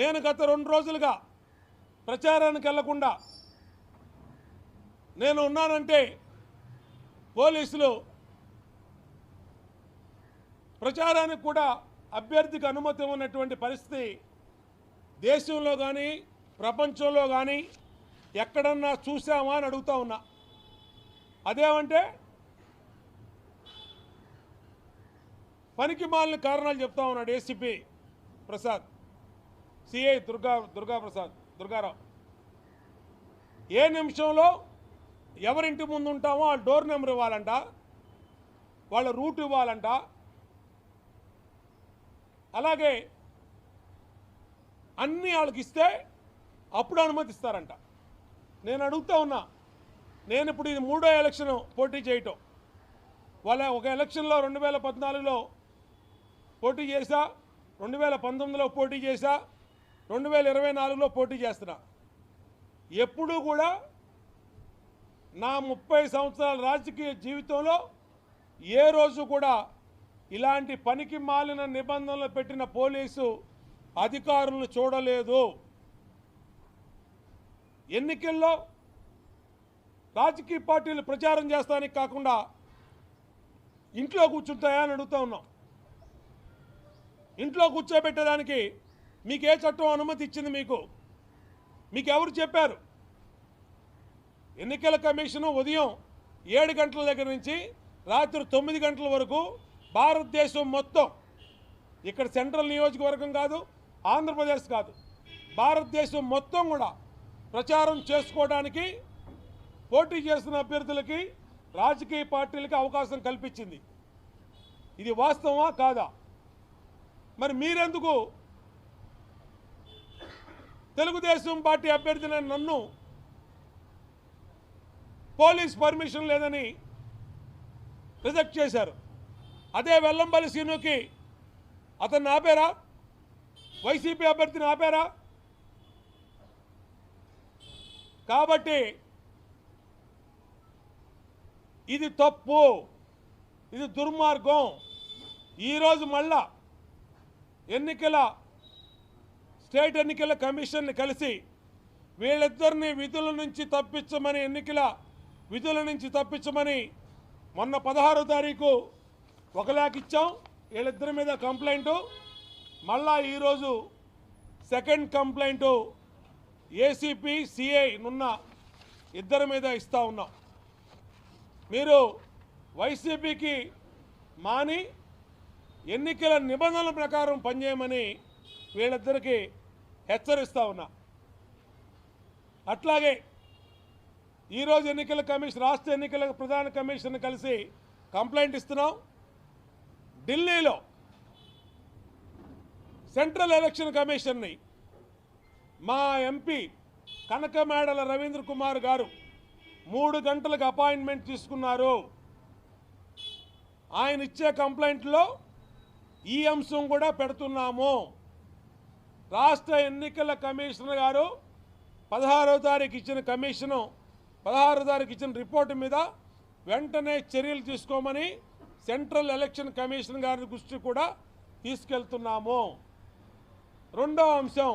నేను గత రెండు రోజులుగా ప్రచారానికి వెళ్ళకుండా నేను ఉన్నానంటే పోలీసులు ప్రచారానికి కూడా అభ్యర్థికి అనుమతి ఉన్నటువంటి పరిస్థితి దేశంలో కానీ ప్రపంచంలో కానీ ఎక్కడన్నా చూసామా అని అడుగుతా ఉన్నా. అదేమంటే పనికి మాలిన కారణాలు చెప్తా ఉన్నాడు ఏసీపీ ప్రసాద్. సిఐ దుర్గా దుర్గాప్రసాద్ దుర్గారావు. ఏ నిమిషంలో ఎవరింటి ముందు ఉంటామో వాళ్ళ డోర్ నెంబర్ ఇవ్వాలంట వాళ్ళ రూట్ ఇవ్వాలంట. అలాగే అన్నీ వాళ్ళకి ఇస్తే అప్పుడు అనుమతిస్తారంట నేను అడుగుతా ఉన్నా నేను ఇప్పుడు ఇది మూడో ఎలక్షన్ పోటీ చేయటం. వాళ్ళ ఒక ఎలక్షన్లో రెండు వేల పద్నాలుగులో పోటీ చేశా రెండు వేల పంతొమ్మిదిలో పోటీ చేశా రెండు వేల ఇరవై నాలుగులో పోటీ చేస్తున్నా. ఎప్పుడూ కూడా నా ముప్పై సంవత్సరాల రాజకీయ జీవితంలో ఏ రోజు కూడా ఇలాంటి పనికి మాలిన నిబంధనలు పెట్టిన పోలీసు అధికారులను చూడలేదు. ఎన్నికల్లో రాజకీయ పార్టీలు ప్రచారం చేస్తానికి కాకుండా ఇంట్లో కూర్చుంటాయా అని అడుగుతూ ఉన్నాం. ఇంట్లో కూర్చోబెట్టడానికి మీకు ఏ చట్టం అనుమతి ఇచ్చింది మీకు. మీకు ఎవరు చెప్పారు? ఎన్నికల కమిషను ఉదయం ఏడు గంటల దగ్గర నుంచి రాత్రి తొమ్మిది గంటల వరకు భారతదేశం మొత్తం ఇక్కడ సెంట్రల్ నియోజకవర్గం కాదు ఆంధ్రప్రదేశ్ కాదు భారతదేశం మొత్తం కూడా ప్రచారం చేసుకోవడానికి పోటీ చేస్తున్న అభ్యర్థులకి రాజకీయ పార్టీలకి అవకాశం కల్పించింది. ఇది వాస్తవమా కాదా? మరి మీరెందుకు తెలుగుదేశం పార్టీ అభ్యర్థిన నన్ను. పోలీస్ పర్మిషన్ లేదని రిజెక్ట్ చేశారు. అదే వెల్లంపల్లి సీనుకి అతన్ని ఆపారా? వైసీపీ అభ్యర్థిని ఆపారా? కాబట్టి ఇది తప్పు ఇది దుర్మార్గం. ఈరోజు మళ్ళా ఎన్నికల స్టేట్ ఎన్నికల కమిషన్ని కలిసి వీళ్ళిద్దరిని విధుల నుంచి తప్పించమని ఎన్నికల విధుల నుంచి తప్పించమని మొన్న పదహారో తారీఖు ఒక లేఖ ఇచ్చాం. వీళ్ళిద్దరి మీద కంప్లైంటు. మళ్ళా ఈరోజు సెకండ్ కంప్లైంటు ఏసీపీ సిఐ నున్న ఇద్దరి మీద ఇస్తూ ఉన్నాం. మీరు వైసీపీకి మాని ఎన్నికల నిబంధనల ప్రకారం పనిచేయమని వీళ్ళిద్దరికీ హెచ్చరిస్తూ ఉన్నా. అట్లాగే ఈరోజు ఎన్నికల కమిషన్ రాష్ట్ర ఎన్నికల ప్రధాన కమిషన్ కలిసి కంప్లైంట్ ఇస్తున్నాం. ఢిల్లీలో సెంట్రల్ ఎలక్షన్ కమిషన్ని మా ఎంపీ కనకమేడల రవీంద్ర కుమార్ గారు మూడు గంటలకు అపాయింట్మెంట్ తీసుకున్నారు. ఆయన ఇచ్చే కంప్లైంట్లో ఈ అంశం కూడా పెడుతున్నాము. రాష్ట్ర ఎన్నికల కమిషనర్ గారు పదహారవ తారీఖు ఇచ్చిన కమిషను పదహారో తారీఖు ఇచ్చిన రిపోర్టు మీద వెంటనే చర్యలు తీసుకోమని సెంట్రల్ ఎలక్షన్ కమిషన్ గారి దృష్టి కూడా తీసుకెళ్తున్నాము. రెండో అంశం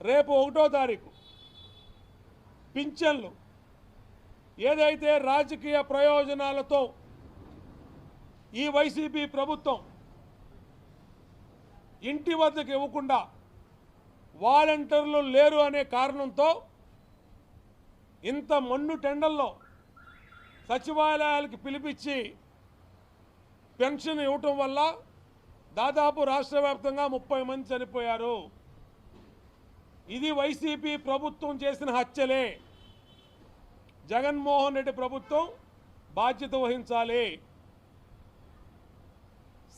రేపు ఒకటో తారీఖు పింఛన్లు. ఏదైతే రాజకీయ ప్రయోజనాలతో ఈ వైసీపీ ప్రభుత్వం ఇంటి వద్దకు ఇవ్వకుండా వాలంటీర్లు లేరు అనే కారణంతో ఇంత మన్ను టెండల్లో సచివాలయాలకి పిలిపించి పెన్షన్ ఇవ్వటం వల్ల దాదాపు రాష్ట్ర వ్యాప్తంగా ముప్పై మంది చనిపోయారు. ఇది వైసీపీ ప్రభుత్వం చేసిన హత్యలే. జగన్మోహన్ రెడ్డి ప్రభుత్వం బాధ్యత వహించాలి.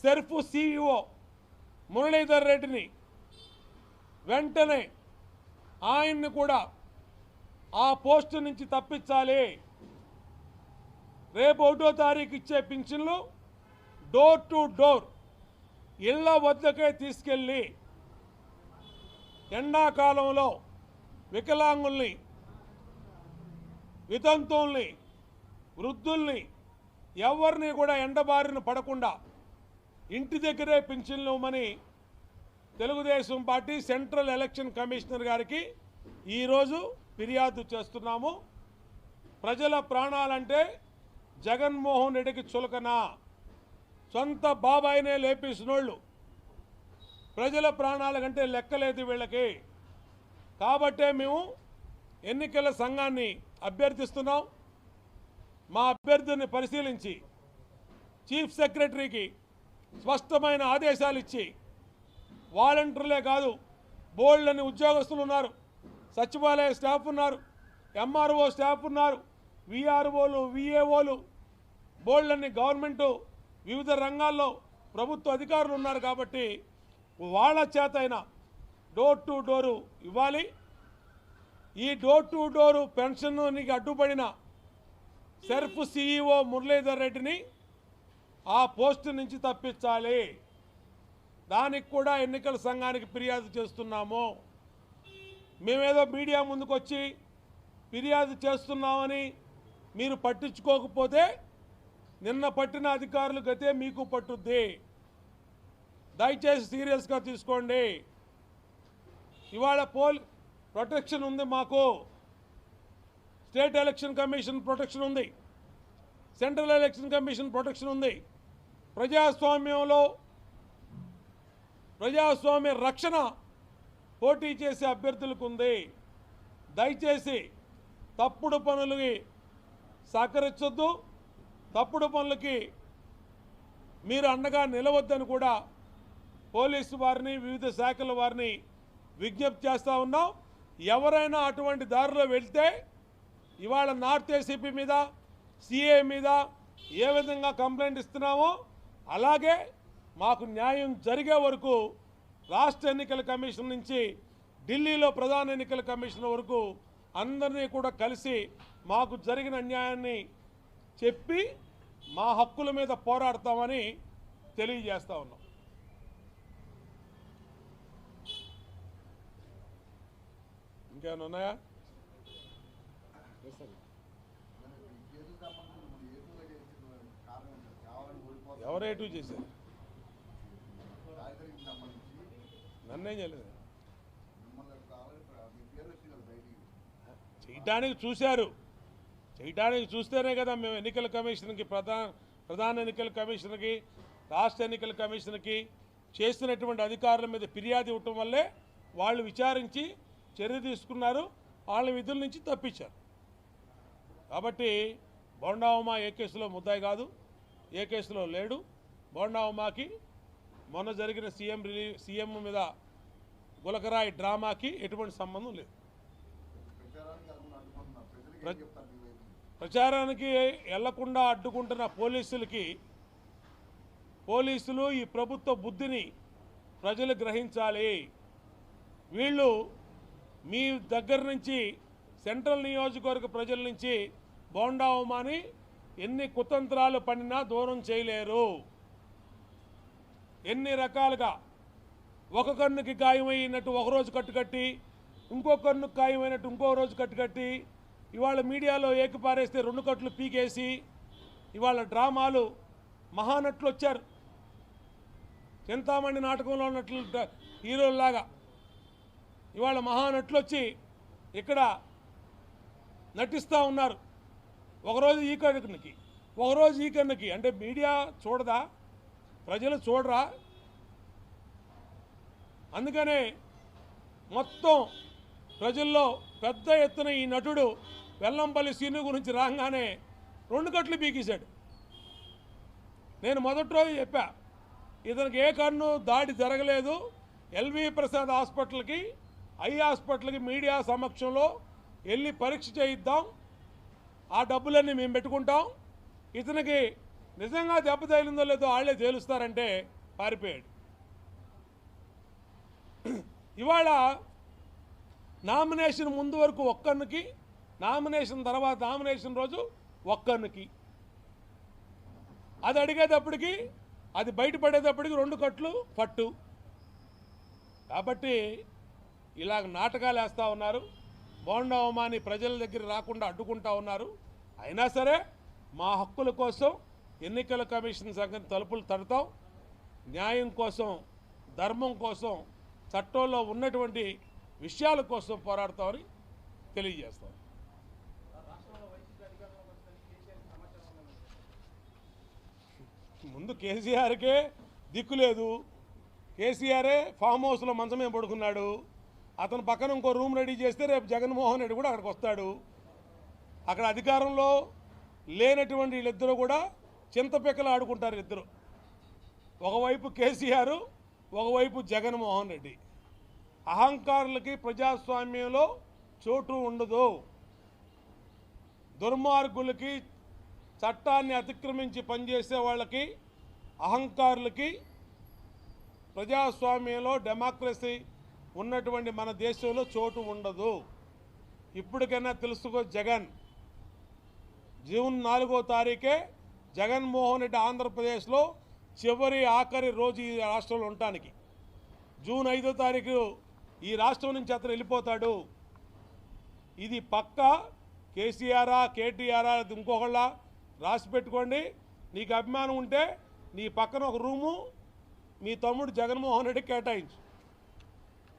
సెర్ఫ్ సిఇఓ మురళీధర్ రెడ్డిని వెంటనే ఆయన్ని కూడా ఆ పోస్టు నుంచి తప్పించాలి. రేపు ఒకటో తారీఖు ఇచ్చే పింఛన్లు డోర్ టు డోర్ ఇళ్ళ వద్దకే తీసుకెళ్ళి ఎండాకాలంలో వికలాంగుల్ని వితంతుల్ని వృద్ధుల్ని ఎవరిని కూడా ఎండబారిన పడకుండా ఇంటి దగ్గరే పింఛన్లు ఇవ్వమని Telugu Desam party central election commissioner గారికి ఈరోజు ఫిర్యాదు చేస్తున్నాము. ప్రజల ప్రాణాలంటే జగన్మోహన్ రెడ్డికి చులకన. సొంత బాబాయినే లేపేసినోళ్ళు. ప్రజల ప్రాణాల కంటే లెక్కలేదు వీళ్ళకి. కాబట్టే మేము ఎన్నికల సంఘాన్ని అభ్యర్థిస్తున్నాం. మా అభ్యర్థిని పరిశీలించి చీఫ్ సెక్రటరీకి స్పష్టమైన ఆదేశాలు ఇచ్చి వాలంటీర్లే కాదు బోల్డ్ అని ఉద్యోగస్తులు ఉన్నారు సచివాలయ స్టాఫ్ ఉన్నారు ఎంఆర్ఓ స్టాఫ్ ఉన్నారు విఆర్ఓలు విఏఓలు బోల్డ్ గవర్నమెంటు వివిధ రంగాల్లో ప్రభుత్వ అధికారులు ఉన్నారు కాబట్టి వాళ్ళ చేతైన డోర్ టు డోరు ఇవ్వాలి. ఈ డోర్ టు డోరు పెన్షన్కి అడ్డుపడిన సెర్ఫ్ సిఇఓ మురళీధర్ రెడ్డిని ఆ పోస్టు నుంచి తప్పించాలి. దానికి కూడా ఎన్నికల సంఘానికి ఫిర్యాదు చేస్తున్నాము. మేమేదో మీడియా ముందుకు వచ్చి ఫిర్యాదు చేస్తున్నామని మీరు పట్టించుకోకపోతే నిన్న పట్టిన అధికారులు గతే మీకు పట్టుద్ది. దయచేసి సీరియస్గా తీసుకోండి. ఇవాళ పోల్ ప్రొటెక్షన్ ఉంది మాకు. స్టేట్ ఎలక్షన్ కమిషన్ ప్రొటెక్షన్ ఉంది. సెంట్రల్ ఎలక్షన్ కమిషన్ ప్రొటెక్షన్ ఉంది. ప్రజాస్వామ్యంలో ప్రజాస్వామ్య రక్షణ పోటీ చేసే అభ్యర్థులకు ఉంది దయచేసి తప్పుడు పనులకి సహకరించొద్దు. తప్పుడు పనులకి మీరు అండగా నిలవద్దని కూడా పోలీసు వారిని వివిధ శాఖల వారిని విజ్ఞప్తి చేస్తూ ఉన్నాం. ఎవరైనా అటువంటి దారిలో వెళ్తే ఇవాళ నార్త్ ఏసీపీ మీద సిఏ మీద ఏ విధంగా కంప్లైంట్ ఇస్తున్నామో అలాగే మాకు న్యాయం జరిగే వరకు రాష్ట్ర ఎన్నికల కమిషన్ నుంచి ఢిల్లీలో ప్రధాన ఎన్నికల కమిషన్ వరకు అందరినీ కూడా కలిసి మాకు జరిగిన అన్యాయాన్ని చెప్పి మా హక్కుల మీద పోరాడతామని తెలియజేస్తా ఉన్నాం. ఇంకేమైనా ఉన్నాయా? ఎవరేటూ చేశారు? నన్నేం చేయలేదు. చేయటానికి చూశారు. చేయటానికి చూస్తేనే కదా మేము ఎన్నికల కమిషన్కి ప్రధాన ప్రధాన ఎన్నికల కమిషన్కి రాష్ట్ర ఎన్నికల కమిషన్కి చేస్తున్నటువంటి అధికారుల మీద ఫిర్యాదు ఇవ్వటం వల్లే వాళ్ళు విచారించి చర్య తీసుకున్నారు వాళ్ళ విధుల నుంచి తప్పించారు. కాబట్టి బోండావుమా ఏ కేసులో ముద్దాయి కాదు ఏ కేసులో లేడు బోండావుమాకి మొన్న జరిగిన సీఎం రిలీ సీఎం మీద గులకరాయి డ్రామాకి ఎటువంటి సంబంధం లేదు. ప్ర- ప్రచారానికి వెళ్ళకుండా అడ్డుకుంటున్న పోలీసులకి పోలీసులు ఈ ప్రభుత్వ బుద్ధిని ప్రజలు గ్రహించాలి. వీళ్ళు మీ దగ్గర నుంచి సెంట్రల్ నియోజకవర్గ ప్రజల నుంచి బోండా ఉమాని ఎన్ని కుతంత్రాలు పడినా దూరం చేయలేరు. ఎన్ని రకాలుగా? ఒక కన్నుకి గాయమైనట్టు ఒకరోజు కట్టుకట్టి ఇంకో కన్నుకు గాయమైనట్టు ఇంకో రోజు కట్టుకట్టి ఇవాళ మీడియాలో ఏకిపారేస్తే రెండు కట్లు పీకేసి ఇవాళ డ్రామాలు మహానట్లు వచ్చారు. చింతామణి నాటకంలో ఉన్నట్లు హీరోల్లాగా. ఇవాళ మహానట్లు వచ్చి ఇక్కడ నటిస్తూ ఉన్నారు. ఒకరోజు ఈ కన్నుకి ఒకరోజు ఈ కన్నుకి. అంటే మీడియా చూడదా? ప్రజలు చూడరా? అందుకనే మొత్తం ప్రజల్లో పెద్ద ఎత్తున ఈ నటుడు వెల్లంపల్లి సీను గురించి రాగానే రెండు కట్లు పీకేశాడు. నేను మొదటి రోజు చెప్పా ఇతనికి ఏ కన్ను దాడి జరగలేదు. ఎల్వి ప్రసాద్ హాస్పిటల్కి ఐ హాస్పిటల్కి మీడియా సమక్షంలో వెళ్ళి పరీక్ష చేయిద్దాం. ఆ డబ్బులన్నీ మేము పెట్టుకుంటాం. ఇతనికి నిజంగా దెబ్బ తగిలిందో లేదో వాళ్ళే తేలుస్తారంటే పారిపోయాడు. ఇవాళ నామినేషన్ ముందు వరకు ఒక్కరికి నామినేషన్ తర్వాత నామినేషన్ రోజు ఒక్కరికి అది అడిగేటప్పటికి అది బయటపడేటప్పటికి రెండు కట్లు పట్టు. కాబట్టి ఇలాగ నాటకాలు వేస్తూ ఉన్నారు. బోండవమాని ప్రజల దగ్గర రాకుండా అడ్డుకుంటా ఉన్నారు. అయినా సరే మా హక్కుల కోసం ఎన్నికల కమిషన్ సంగతి తలుపులు తడతాం. న్యాయం కోసం ధర్మం కోసం చట్టంలో ఉన్నటువంటి విషయాల కోసం పోరాడతామని తెలియజేస్తాం. ముందు కేసీఆర్కే దిక్కు లేదు. కేసీఆరే ఫామ్ హౌస్లో మంచమే పడుకున్నాడు. అతను పక్కన ఇంకో రూమ్ రెడీ చేస్తే రేపు జగన్మోహన్ రెడ్డి కూడా అక్కడికి వస్తాడు. అక్కడ అధికారంలో లేనటువంటి వీళ్ళిద్దరూ కూడా చింతపిక్కలు ఆడుకుంటారు ఇద్దరు. ఒకవైపు కేసీఆర్ ఒకవైపు జగన్మోహన్ రెడ్డి. అహంకారులకి ప్రజాస్వామ్యంలో చోటు ఉండదు. దుర్మార్గులకి చట్టాన్ని అతిక్రమించి పనిచేసే వాళ్ళకి అహంకారులకి ప్రజాస్వామ్యంలో డెమోక్రసీ ఉన్నటువంటి మన దేశంలో చోటు ఉండదు. ఇప్పటికైనా తెలుసుకో జగన్. జూన్ నాలుగో తారీఖే జగన్మోహన్ రెడ్డి ఆంధ్రప్రదేశ్లో చివరి ఆఖరి రోజు ఈ రాష్ట్రంలో ఉండటానికి. జూన్ ఐదో తారీఖు ఈ రాష్ట్రం నుంచి అతను వెళ్ళిపోతాడు. ఇది పక్క కేసీఆరా కేటీఆరా ఇంకొకళ్ళ రాసి పెట్టుకోండి. నీకు అభిమానం ఉంటే నీ పక్కన ఒక రూము మీ తమ్ముడు జగన్మోహన్ రెడ్డి కేటాయించు.